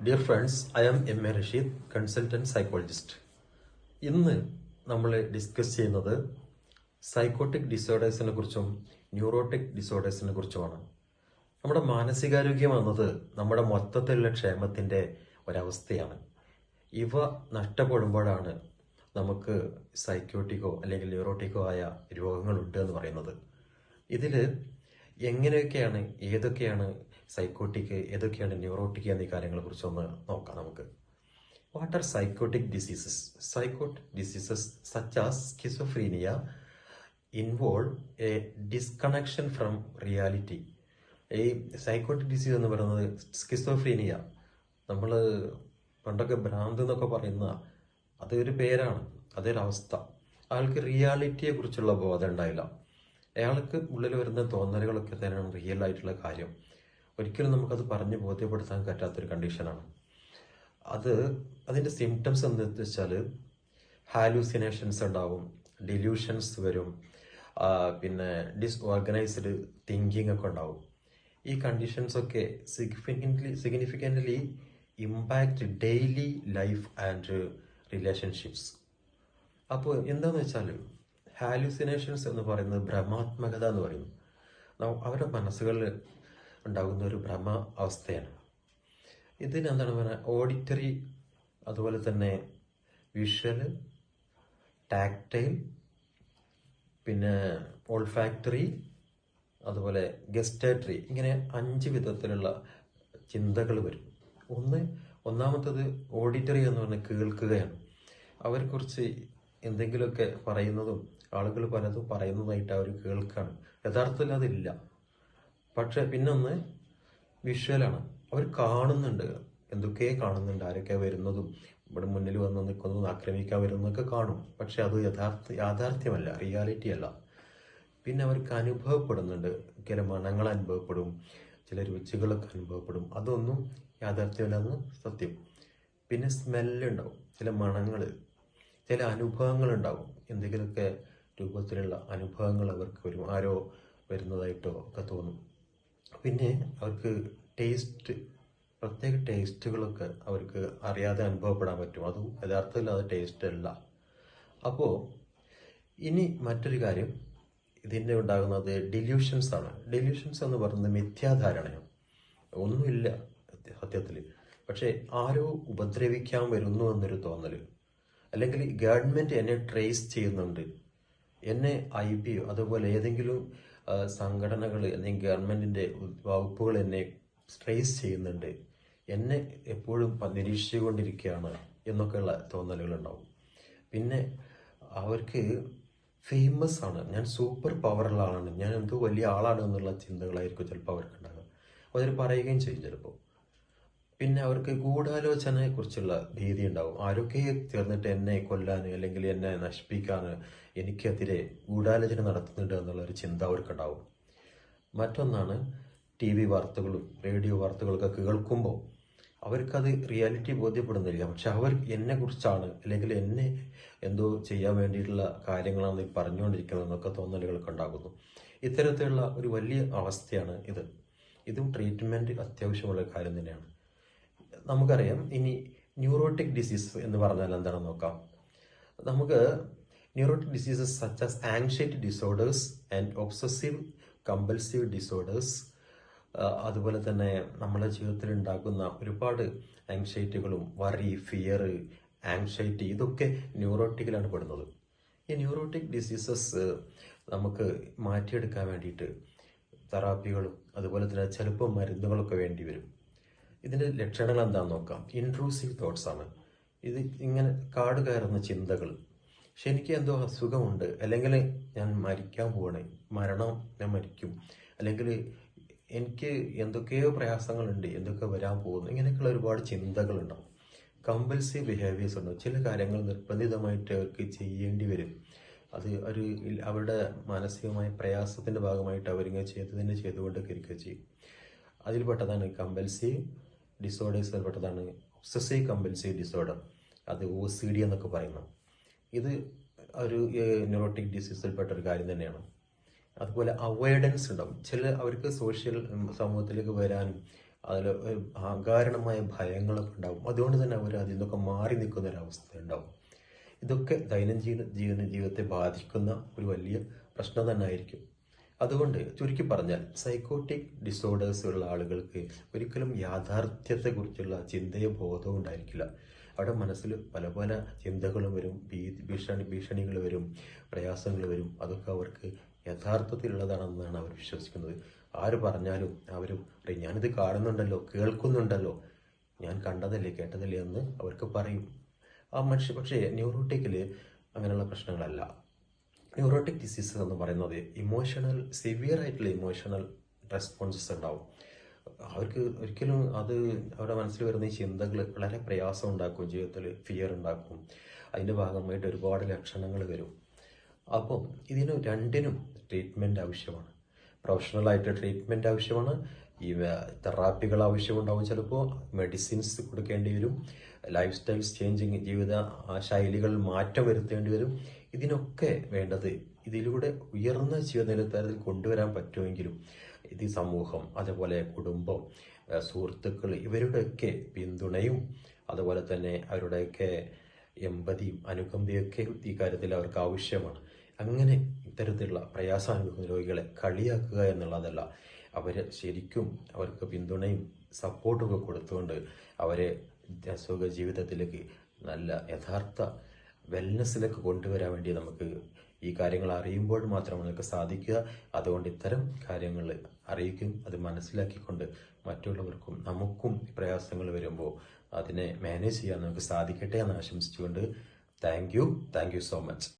Dear friends I am M A Rasheed consultant psychologist ഇന്ന് നമ്മൾ discuss ചെയ്യുന്നത് psychotic ഡിസോർഡേഴ്സിനെ കുറിച്ചും ന്യൂറോട്ടിക് ഡിസോർഡേഴ്സിനെ കുറിച്ചുമാണ്. നമ്മുടെ മാനസികാരോഗ്യം എന്നത് നമ്മുടെ മൊത്തത്തിലുള്ള ക്ഷേമത്തിന്റെ ഒരവസ്ഥയാണ്. ഇവ നഷ്ടപ്പെടുമ്പോഴാണ് നമുക്ക് സൈക്കോട്ടിക്കോ അല്ലെങ്കിൽ ന്യൂറോട്ടിക്കോ ആയ രോഗങ്ങളുണ്ട് എന്ന് പറയുന്നത്. ഇതിൽ എങ്ങനെയൊക്കെയാണ് ഏതൊക്കെയാണ് സൈക്കോട്ടിക് ഏതൊക്കെയാണ് ന്യൂറോട്ടിക് എന്നീ കാര്യങ്ങളെ കുറിച്ചൊന്ന് നോക്കാം നമുക്ക്. What are psychotic diseases psychotic diseases such as schizophrenia involve a disconnection from reality ഈ സൈക്കോട്ടിക് ഡിസീസ് എന്ന് പറയുന്നത് സ്കിസോഫ്രീനിയ നമ്മൾ പണ്ടൊക്കെ ഭ്രാന്ത് എന്നൊക്കെ പറയുന്ന അതൊരു പേരാണ്. അതൊരവസ്ഥ അയാൾക്ക് റിയാലിറ്റിയെ കുറിച്ചുള്ള ബോധം ഉണ്ടായില്ല. അയാൾക്ക് ഉള്ളിൽ വരുന്ന തോന്നലുകളൊക്കെ തന്നെയാണ് റിയൽ ആയിട്ടുള്ള കാര്യം. ഒരിക്കലും നമുക്കത് പറഞ്ഞ് ബോധ്യപ്പെടുത്താൻ പറ്റാത്തൊരു കണ്ടീഷനാണ്. അത് അതിന്റെ സിംറ്റംസ് എന്ന് വെച്ചാൽ ഹാലൂസിനേഷൻസ് ഉണ്ടാവും ഡിലൂഷൻസ് വരും പിന്നെ ഡിസ്ഓർഗനൈസ്ഡ് തിങ്കിങ് ഒക്കെ ഉണ്ടാവും. ഈ കണ്ടീഷൻസ് ഒക്കെ significantly significantly impact daily life and relationships അപ്പോൾ എന്താണെന്ന് വെച്ചാൽ ഹാലൂസിനേഷൻസ് എന്ന് പറയുന്നത് ഭ്രമാത്മകത എന്ന് പറയുന്നു അവരുടെ മനസ്സുകളിൽ ഉണ്ടാകുന്ന ഒരു ഭ്രമ അവസ്ഥയാണ് ഇതിന് എന്താണ് പറയുക? ഓഡിറ്ററി അതുപോലെ തന്നെ വിഷ്വൽ ടാക്ടൈൽ പിന്നെ ഓൾഫാക്ടറി അതുപോലെ ഗസ്റ്റേറ്ററി ഇങ്ങനെ അഞ്ച് വിധത്തിലുള്ള ചിന്തകൾ വരും. ഒന്ന് ഒന്നാമത്തത് ഓഡിറ്ററി എന്ന് പറഞ്ഞാൽ കേൾക്കുകയാണ്. അവരെക്കുറിച്ച് എന്തെങ്കിലുമൊക്കെ പറയുന്നതും ആളുകൾ പലതും പറയുന്നതായിട്ട് അവർ കേൾക്കുകയാണ്. യഥാർത്ഥത്തിൽ അതില്ല. പക്ഷെ പിന്നൊന്ന് വിഷ്വലാണ്. അവർ കാണുന്നുണ്ട്. എന്തൊക്കെ കാണുന്നുണ്ട്? ആരൊക്കെ വരുന്നതും ഇവിടെ മുന്നിൽ വന്ന് നിൽക്കുന്നതും ആക്രമിക്കാൻ വരുന്നതൊക്കെ കാണും. പക്ഷെ അത് യഥാർത്ഥ യാഥാർത്ഥ്യമല്ല റിയാലിറ്റി അല്ല പിന്നെ അവർക്ക് അനുഭവപ്പെടുന്നുണ്ട്. ചില മണങ്ങൾ അനുഭവപ്പെടും ചില രുചികളൊക്കെ അനുഭവപ്പെടും. അതൊന്നും യാഥാർത്ഥ്യമല്ലെന്ന് സത്യം. പിന്നെ സ്മെല്ലുണ്ടാവും ചില മണങ്ങൾ ചില അനുഭവങ്ങൾ ഉണ്ടാവും എന്തെങ്കിലുമൊക്കെ രൂപത്തിലുള്ള അനുഭവങ്ങൾ അവർക്ക് വരും. ആരോ വരുന്നതായിട്ടോ ഒക്കെ തോന്നും. പിന്നെ അവർക്ക് ടേസ്റ്റ് പ്രത്യേക ടേസ്റ്റുകളൊക്കെ അവർക്ക് അറിയാതെ അനുഭവപ്പെടാൻ പറ്റും. അതും യഥാർത്ഥത്തിൽ അത് ടേസ്റ്റ് അല്ല. അപ്പോൾ ഇനി മറ്റൊരു കാര്യം ഇതിന്റെ ഉണ്ടാകുന്നത് ഡില്യൂഷൻസ് ആണ്. ഡില്യൂഷൻസ് എന്ന് പറയുന്നത് മിഥ്യാധാരണയാണ്. ഒന്നുമില്ല സത്യത്തിൽ പക്ഷേ ആരോ ഉപദ്രവിക്കാൻ വരുന്നു എന്നൊരു തോന്നൽ അല്ലെങ്കിൽ ഗവൺമെന്റ് എന്നെ ട്രേസ് ചെയ്യുന്നുണ്ട്. എന്നെ ഐ ബി അതുപോലെ ഏതെങ്കിലും സംഘടനകൾ അല്ലെങ്കിൽ ഗവൺമെന്റിന്റെ വകുപ്പുകൾ എന്നെ ട്രേസ് ചെയ്യുന്നുണ്ട്. എന്നെ എപ്പോഴും നിരീക്ഷിച്ചുകൊണ്ടിരിക്കുകയാണ് എന്നൊക്കെയുള്ള തോന്നലുകളുണ്ടാവും. പിന്നെ അവർക്ക് ഫേമസ് ആണ്. ഞാൻ സൂപ്പർ പവറുള്ള ആളാണ്. ഞാൻ എന്തോ വലിയ ആളാണ് എന്നുള്ള ചിന്തകളായിരിക്കും ചിലപ്പോൾ അവർക്ക് ഉണ്ടാകുക അപ്പോൾ അവർ പറയുകയും ചെയ്യും ചിലപ്പോൾ. പിന്നെ അവർക്ക് ഗൂഢാലോചനയെ കുറിച്ചുള്ള ഭീതി ഉണ്ടാവും. ആരൊക്കെ ചേർന്നിട്ട് എന്നെ കൊല്ലാൻ അല്ലെങ്കിൽ എന്നെ നശിപ്പിക്കാൻ എനിക്കെതിരെ ഗൂഢാലോചന നടത്തുന്നുണ്ട് എന്നുള്ള ഒരു ചിന്ത അവർക്കുണ്ടാവും. മറ്റൊന്നാണ് ടി വി വാർത്തകളും റേഡിയോ വാർത്തകളൊക്കെ കേൾക്കുമ്പോൾ അവർക്കത് റിയാലിറ്റി ബോധ്യപ്പെടുന്നില്ല. പക്ഷെ അവർ എന്നെ കുറിച്ചാണ് അല്ലെങ്കിൽ എന്നെ എന്തോ ചെയ്യാൻ വേണ്ടിയിട്ടുള്ള കാര്യങ്ങളാണ് ഈ പറഞ്ഞുകൊണ്ടിരിക്കുന്നത് എന്നൊക്കെ തോന്നലുകളൊക്കെ ഉണ്ടാകുന്നു. ഇത്തരത്തിലുള്ള ഒരു വലിയ അവസ്ഥയാണ് ഇത്. ഇതും ട്രീറ്റ്മെന്റ് അത്യാവശ്യമുള്ള കാര്യം തന്നെയാണ്. നമുക്കറിയാം. ഇനി ന്യൂറോട്ടിക് ഡിസീസ് എന്ന് പറഞ്ഞാൽ എന്താണെന്ന് നോക്കാം. നമുക്ക് neurotic diseases such as anxiety disorders and obsessive compulsive disorders അതുപോലെ തന്നെ നമ്മുടെ ജീവിതത്തിൽ ഉണ്ടാക്കുന്ന ഒരുപാട് ആങ്ഷൈറ്റികളും വറി ഫിയർ ആങ്ഷൈറ്റി ഇതൊക്കെ ന്യൂറോട്ടിക്കിലാണ് പെടുന്നത്. ഈ ന്യൂറോട്ടിക് ഡിസീസസ് നമുക്ക് മാറ്റിയെടുക്കാൻ വേണ്ടിയിട്ട് തെറാപ്പികളും അതുപോലെ തന്നെ ചിലപ്പോൾ മരുന്നുകളൊക്കെ വേണ്ടി വരും. ഇതിന്റെ ലക്ഷണങ്ങൾ എന്താണെന്ന് നോക്കാം. ഇൻട്രൂസീവ് തോട്ട്സ് ആണ്. ഇത് ഇങ്ങനെ കാട് കയറുന്ന ചിന്തകൾ. പക്ഷെ എനിക്ക് എന്തോ അസുഖമുണ്ട്. അല്ലെങ്കിൽ ഞാൻ മരിക്കാൻ പോവാണ്. മരണം ഞാൻ മരിക്കും. അല്ലെങ്കിൽ എനിക്ക് എന്തൊക്കെയോ പ്രയാസങ്ങളുണ്ട്. എന്തൊക്കെ വരാൻ പോകുന്നു. ഇങ്ങനെയൊക്കെയുള്ള ഒരുപാട് ചിന്തകളുണ്ടാവും. കമ്പൽസീവ് ബിഹേവിയേഴ്സ് ഉണ്ടാവും ചില കാര്യങ്ങൾ നിർബന്ധിതമായിട്ട് അവർക്ക് ചെയ്യേണ്ടി വരും. അത് ഒരു അവരുടെ മാനസികമായ പ്രയാസത്തിന്റെ ഭാഗമായിട്ട് അവരിങ്ങനെ ചെയ്തതിനെ ചെയ്തുകൊണ്ടൊക്കെ ഇരിക്കുക ചെയ്യും. അതിൽപ്പെട്ടതാണ് കമ്പൽസീവ് ഡിസോർഡേഴ്സിൽ പെട്ടതാണ് ഒബ്സസീവ് കമ്പൽസീവ് ഡിസോർഡർ അത് ഒ സി ഡി എന്നൊക്കെ പറയുന്നു. ഇത് ഒരു ന്യൂറോട്ടിക് ഡിസീസിൽപ്പെട്ട ഒരു കാര്യം തന്നെയാണ്. അതുപോലെ അവോയ്ഡൻസ് ഉണ്ടാവും. ചില അവർക്ക് സോഷ്യൽ സമൂഹത്തിലേക്ക് വരാനും അതിൽ അകാരണമായ ഭയങ്ങളൊക്കെ ഉണ്ടാവും. അതുകൊണ്ട് തന്നെ അവർ അതിൽ നിന്നൊക്കെ മാറി നിൽക്കുന്ന ഒരു അവസ്ഥ ഉണ്ടാവും. ഇതൊക്കെ ദൈനംദിന ജീവന ജീവിതത്തെ ബാധിക്കുന്ന ഒരു വലിയ പ്രശ്നം തന്നെ ആയിരിക്കും. അതുകൊണ്ട് ചുരുക്കി പറഞ്ഞാൽ സൈക്കോട്ടിക് ഡിസോർഡേഴ്സ് ഉള്ള ആളുകൾക്ക് ഒരിക്കലും യാഥാർത്ഥ്യത്തെക്കുറിച്ചുള്ള ചിന്തയോ ബോധവും ഉണ്ടായിരിക്കില്ല. അവിടെ മനസ്സിൽ പല പല ചിന്തകളും വരും ഭീഷണി ഭീഷണികൾ വരും പ്രയാസങ്ങൾ വരും. അതൊക്കെ അവർക്ക് യഥാർത്ഥത്തിലുള്ളതാണെന്നാണ് അവർ വിശ്വസിക്കുന്നത്. ആര് പറഞ്ഞാലും അവർ ഞാനിത് കാണുന്നുണ്ടല്ലോ കേൾക്കുന്നുണ്ടല്ലോ ഞാൻ കണ്ടതല്ലേ കേട്ടതല്ലേ എന്ന് അവർക്ക് പറയും. ആ മനുഷ്യ പക്ഷേ ന്യൂറോട്ടിക്കിൽ അങ്ങനെയുള്ള പ്രശ്നങ്ങളല്ല. ന്യൂറോട്ടിക് ഡിസീസ് എന്ന് പറയുന്നത് ഇമോഷണൽ സിവിയർ ആയിട്ടുള്ള ഇമോഷണൽ റെസ്പോൺസസ് ഉണ്ടാവും. അവർക്ക് ഒരിക്കലും അത് അവരുടെ മനസ്സിൽ വരുന്ന ചിന്തകൾ വളരെ പ്രയാസം ഉണ്ടാക്കും ജീവിതത്തിൽ ഫിയർ ഉണ്ടാക്കും. അതിന്റെ ഭാഗമായിട്ട് ഒരുപാട് ലക്ഷണങ്ങൾ വരും. അപ്പം ഇതിന് രണ്ടിനും ട്രീറ്റ്മെന്റ് ആവശ്യമാണ്. പ്രൊഫഷണലായിട്ട് ട്രീറ്റ്മെന്റ് ആവശ്യമാണ്. ഈ തെറാപ്പികൾ ആവശ്യമുണ്ടാവും ചിലപ്പോൾ മെഡിസിൻസ് കൊടുക്കേണ്ടി വരും ലൈഫ് സ്റ്റൈൽസ് ചേഞ്ചിങ് ജീവിത ശൈലികൾ മാറ്റം വരുത്തേണ്ടി വരും. ഇതിനൊക്കെ വേണ്ടത് ഇതിലൂടെ ഉയർന്ന ജീവനിലത്തരത്തിൽ കൊണ്ടുവരാൻ പറ്റുമെങ്കിലും ഇത് സമൂഹം അതേപോലെ കുടുംബം സുഹൃത്തുക്കൾ ഇവരുടെയൊക്കെ പിന്തുണയും അതുപോലെ തന്നെ അവരുടെയൊക്കെ എമ്പതിയും അനുകമ്പയൊക്കെ ഈ കാര്യത്തിൽ അവർക്ക് ആവശ്യമാണ്. അങ്ങനെ ഇത്തരത്തിലുള്ള പ്രയാസം അനുഭവിക്കുന്ന രോഗികളെ കളിയാക്കുക എന്നുള്ളതല്ല. അവരെ ശരിക്കും അവർക്ക് പിന്തുണയും സപ്പോർട്ടും ഒക്കെ കൊടുത്തുകൊണ്ട് അവരെ അസുഖ ജീവിതത്തിലേക്ക് നല്ല യഥാർത്ഥ വെൽനെസ്സിലേക്ക് കൊണ്ടുവരാൻ വേണ്ടി നമുക്ക് ഈ കാര്യങ്ങൾ അറിയുമ്പോൾ മാത്രം നമുക്ക് സാധിക്കുക. അതുകൊണ്ട് ഇത്തരം കാര്യങ്ങൾ അറിയിക്കും അത് മനസ്സിലാക്കിക്കൊണ്ട് മറ്റുള്ളവർക്കും നമുക്കും പ്രയാസങ്ങൾ വരുമ്പോൾ അതിനെ മാനേജ് ചെയ്യാൻ നമുക്ക് സാധിക്കട്ടെ എന്ന് ആശംസിച്ചുകൊണ്ട് thank you thank you so much